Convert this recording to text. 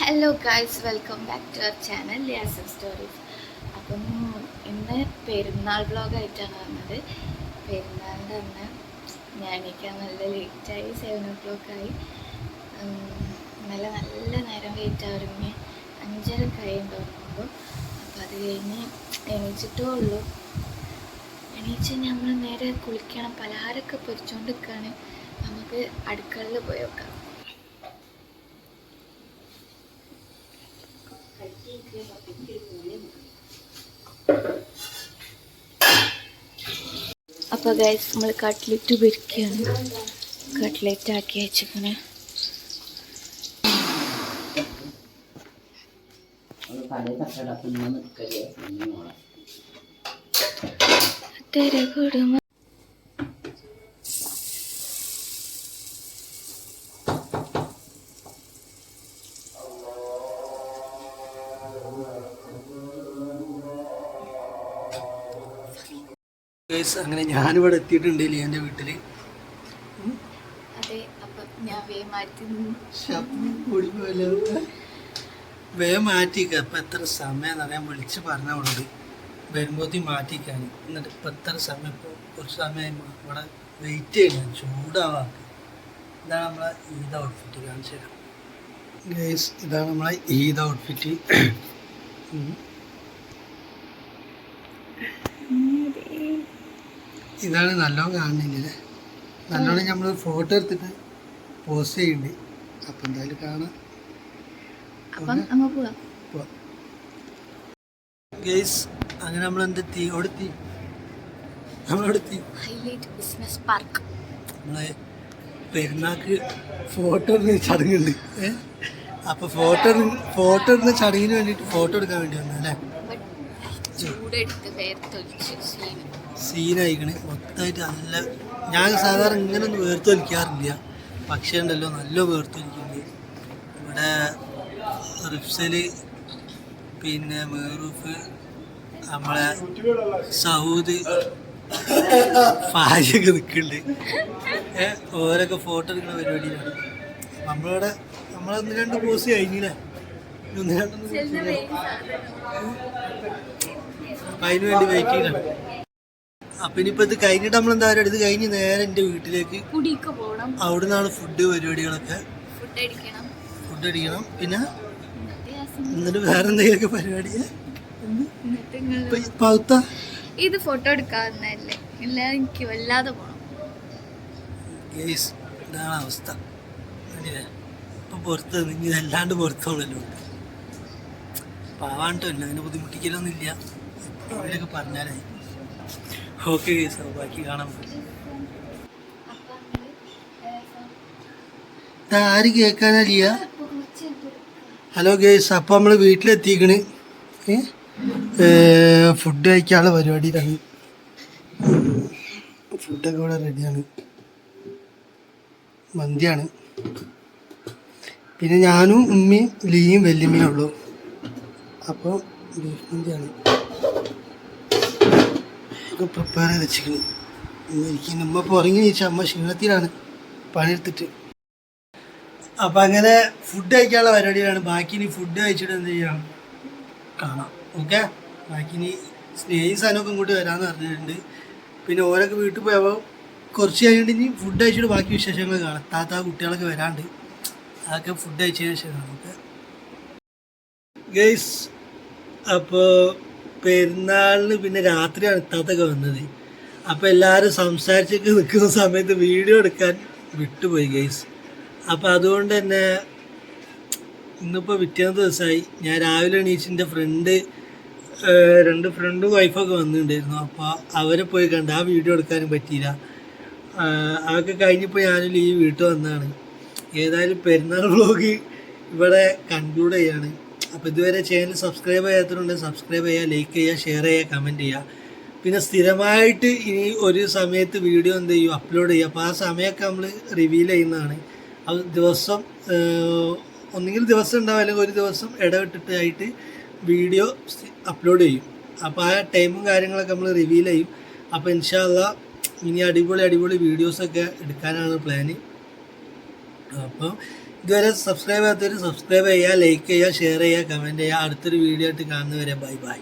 Hello guys welcome back to our channel Liyasam stories അപ്പം ഇന്ന് പെരുന്നാൾ വ്ളോഗായിട്ടാണ് വന്നത്. പെരുന്നാളിന്റെ അന്ന് ഞാൻ എണീക്കാൻ നല്ല ലേറ്റായി സെവൻ ഓ ക്ലോക്കായി നല്ല നല്ല നേരം വെയിറ്റ് ഒരുങ്ങി അഞ്ചര കഴിയും തോന്നുമ്പോൾ അപ്പോൾ അത് കഴിഞ്ഞ് എണീച്ചിട്ടേ ഉള്ളൂ. എണീച്ച് നമ്മൾ നേരെ കുളിക്കണം. പലഹാരമൊക്കെ പൊരിച്ചുകൊണ്ട് നിൽക്കുകയാണ് നമുക്ക് അടുക്കളയിൽ പോയി നോക്കാം. അപ്പോൾ ഗൈസ് നമ്മൾ കട്ട്ലറ്റ് പൊരിക്കുകയാണ് കട്ട്ലറ്റ് ആക്കി വെച്ചിങ്ങനെ പല ഗൈസ് അങ്ങനെ ഞാനിവിടെ എത്തിയിട്ടുണ്ട് എന്റെ വീട്ടിൽ വേ മാറ്റിക്ക. ഇപ്പം എത്ര സമയം അറിയാൻ വിളിച്ച് പറഞ്ഞ അവളോട് വരുമ്പോഴത്തേക്ക് മാറ്റിക്കാൻ എന്നിട്ട് ഇപ്പം എത്ര സമയം? ഇപ്പോൾ കുറച്ച് സമയം ഇവിടെ വെയിറ്റ് ചെയ്യണം ചൂടാവാൻ. ഇതാണ് നമ്മളെ ഈദ് ഔട്ട്ഫിറ്റ്. കാണിച്ചു തരാം. ഗൈസ് ഇതാണ് നമ്മളെ ഈദ് ഔട്ട്ഫിറ്റ്. ഇതാണ് നല്ലോണം കാണുന്നില്ലേ? നല്ലോണം നമ്മൾ ഫോട്ടോ എടുത്തിട്ട് പോസ്റ്റ് ചെയ്യുന്നുണ്ട് അപ്പം എന്തായാലും കാണാം. ഗേസ് അങ്ങനെ നമ്മൾ എന്തെത്തി എവിടെത്തി? നമ്മളെവിടെത്തി? ഹൈലൈറ്റ് ബിസിനസ് പാർക്ക് നമ്മളെ പെരുന്നാക്ക് ഫോട്ടോ എടുക്കുന്ന ചടങ്ങുണ്ട്. അപ്പൊ ഫോട്ടോ ഫോട്ടോ എടുക്കുന്ന ചടങ്ങിന് വേണ്ടിട്ട് ഫോട്ടോ എടുക്കാൻ വേണ്ടി വന്നു അല്ലേ? ചൂടെടുത്ത് വേർത്തൊലിച്ച് സീന് സീനായിക്കണ് മൊത്തമായിട്ട് നല്ല ഞാൻ സാധാരണ ഇങ്ങനൊന്നും വേർത്തൊലിക്കാറില്ല. പക്ഷേ ഉണ്ടല്ലോ നല്ല വേർത്തൊലിക്കുന്നുണ്ട്. ഇവിടെ റിപ്സൽ പിന്നെ മേറൂഫ് നമ്മളെ സൗദ് ഫാജൊക്കെ നിൽക്കുന്നുണ്ട്. ഏഹ് ഓരൊക്കെ ഫോട്ടോ എടുക്കുന്ന പരിപാടിയിലാണ്. നമ്മളിവിടെ നമ്മളൊന്ന് രണ്ട് പോസ് കഴിഞ്ഞില്ലേ? അതിന് വേണ്ടി വെയിറ്റ് ചെയ്യണം. അപ്പൊ ഇനിയിപ്പോ ഇത് കഴിഞ്ഞിട്ട് നമ്മൾ എന്താ പറയുക ഇത് കഴിഞ്ഞ് നേരെ എന്റെ വീട്ടിലേക്ക് അവിടെ നിന്നാണ് ഫുഡ് പരിപാടികളൊക്കെ. ഫുഡ് അടിക്കണം. പിന്നെ എന്നിട്ട് വേറെ എന്തെങ്കിലുമൊക്കെ പരിപാടി? പൗത്ത? ഇത് ഫോട്ടോ എടുക്കാവുന്നല്ലേ ഇല്ല എനിക്ക് വല്ലാതെ പോണം. ഇതാണ് അവസ്ഥ. പുറത്ത് നിങ്ങൾ അല്ലാണ്ട് പുറത്തോണല്ലോ പാവാണ്ടോ ഇല്ല അതിനെ ബുദ്ധിമുട്ടിക്കലൊന്നുമില്ല. അവരൊക്കെ പറഞ്ഞാലേ. ഓക്കെ ഗേസ് ബാക്കി കാണാൻ ആര് കേൾക്കാനല്ല ഹലോ ഗേസ്. അപ്പം നമ്മൾ വീട്ടിലെത്തിക്കണ്. ഫുഡ് കഴിക്കാനുള്ള പരിപാടിയിലാണ്. ഫുഡൊക്കെ ഇവിടെ റെഡിയാണ്. മന്തിയാണ്. പിന്നെ ഞാനും ഉമ്മയും ലീയും വെല്ലുമ്മയും ഉള്ളൂ. അപ്പോൾ ബീഫ് മന്തിയാണ്. ഒക്കെ പ്രിപ്പയർ ചെയ്ത് വെച്ചിരിക്കുന്നു. എനിക്ക് നമ്മൾ ഇപ്പോൾ ചോദിച്ചാൽ അമ്മ ക്ഷീണത്തിലാണ്. പണിയെടുത്തിട്ട്. അപ്പം അങ്ങനെ ഫുഡ് കഴിക്കാനുള്ള പരിപാടിയിലാണ് ബാക്കി ഇനി ഫുഡ് കഴിച്ചിട്ട് എന്ത് ചെയ്യാം? കാണാം. ഓക്കെ ബാക്കി ഇനി സ്നേഹി സാധനമൊക്കെ ഇങ്ങോട്ട് വരാമെന്ന് പറഞ്ഞിട്ടുണ്ട്. പിന്നെ ഓരൊക്കെ വീട്ടിൽ പോയപ്പോൾ കുറച്ച് കഴിഞ്ഞിട്ട് ഇനി ഫുഡ് കഴിച്ചിട്ട് ബാക്കി വിശേഷങ്ങൾ കാണാം. താത്ത കുട്ടികളൊക്കെ വരാണ്ട്. അതൊക്കെ ഫുഡ് കഴിച്ചതിന് ശേഷം കാണാം ഓക്കെ ഗൈസ് അപ്പോൾ പെരുന്നാളിന് പിന്നെ രാത്രിയാണ് ഇത്താത്തൊക്കെ വന്നത്. അപ്പോൾ എല്ലാവരും സംസാരിച്ചൊക്കെ നിൽക്കുന്ന സമയത്ത് വീഡിയോ എടുക്കാൻ വിട്ടുപോയി ഗൈസ്. അപ്പോൾ അതുകൊണ്ട് തന്നെ ഇന്നിപ്പോൾ പിറ്റേന്ന് ദിവസമായി ഞാൻ രാവിലെ എണീച്ചിന്റെ ഫ്രണ്ട് രണ്ട് ഫ്രണ്ടും വൈഫൊക്കെ വന്നിട്ടുണ്ടായിരുന്നു. അപ്പോൾ അവരെ പോയി കണ്ട് ആ വീഡിയോ എടുക്കാനും പറ്റിയില്ല. അതൊക്കെ കഴിഞ്ഞപ്പോൾ ഞാനും ലീവ് വീട്ടിൽ വന്നതാണ്. ഏതായാലും പെരുന്നാൾ വ്ളോഗ് ഇവിടെ കൺക്ലൂഡ് ചെയ്യാണ്. അപ്പോൾ ഇതുവരെ ചാനൽ സബ്സ്ക്രൈബ് ചെയ്യാത്തവരുണ്ടെങ്കിൽ സബ്സ്ക്രൈബ് ചെയ്യുക ലൈക്ക് ചെയ്യുക ഷെയർ ചെയ്യുക കമന്റ് ചെയ്യുക. പിന്നെ സ്ഥിരമായിട്ട് ഇനി ഒരു സമയത്ത് വീഡിയോ എന്ത് ചെയ്യും? അപ്ലോഡ് ചെയ്യുക. അപ്പോൾ ആ സമയമൊക്കെ നമ്മൾ റിവീൽ ചെയ്യുന്നതാണ്. അത് ദിവസം ഒന്നെങ്കിൽ ദിവസം ഉണ്ടാവും അല്ലെങ്കിൽ ഒരു ദിവസം ഇടവിട്ടിട്ടായിട്ട് വീഡിയോ അപ്ലോഡ് ചെയ്യും. അപ്പോൾ ആ ടൈമും കാര്യങ്ങളൊക്കെ നമ്മൾ റിവീൽ ചെയ്യും. അപ്പോൾ ഇൻഷാല്ല ഇനി അടിപൊളി അടിപൊളി വീഡിയോസൊക്കെ എടുക്കാനാണ് പ്ലാന് അപ്പോൾ ഇതുവരെ സബ്സ്ക്രൈബ് ചെയ്യാത്തവർ സബ്സ്ക്രൈബ് ചെയ്യുക ലൈക്ക് ചെയ്യുക ഷെയർ ചെയ്യുക കമന്റ് ചെയ്യുക. അടുത്തൊരു വീഡിയോ ആയിട്ട് കാണുന്നവരെ ബൈ ബൈ